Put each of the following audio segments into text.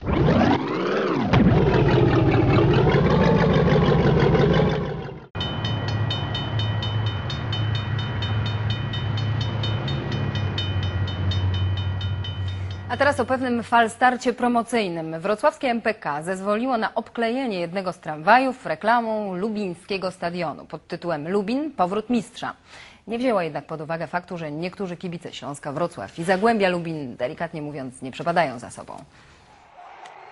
A teraz o pewnym falstarcie promocyjnym. Wrocławskie MPK zezwoliło na obklejenie jednego z tramwajów reklamą lubińskiego stadionu pod tytułem Lubin – powrót mistrza. Nie wzięło jednak pod uwagę faktu, że niektórzy kibice Śląska Wrocław i Zagłębia Lubin, delikatnie mówiąc, nie przepadają za sobą.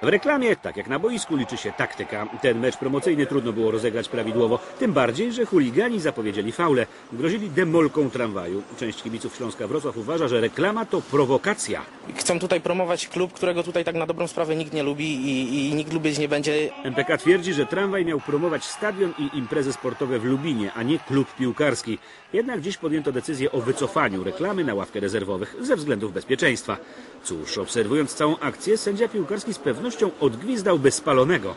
W reklamie, tak jak na boisku, liczy się taktyka. Ten mecz promocyjny trudno było rozegrać prawidłowo. Tym bardziej, że chuligani zapowiedzieli faule. Grozili demolką tramwaju. Część kibiców Śląska Wrocław uważa, że reklama to prowokacja. Chcą tutaj promować klub, którego tutaj tak na dobrą sprawę nikt nie lubi i, i nikt lubić nie będzie. MPK twierdzi, że tramwaj miał promować stadion i imprezy sportowe w Lubinie, a nie klub piłkarski. Jednak dziś podjęto decyzję o wycofaniu reklamy na ławkę rezerwowych ze względów bezpieczeństwa. Cóż, obserwując całą akcję, sędzia piłkarski z pewnością odgwizdałby spalonego.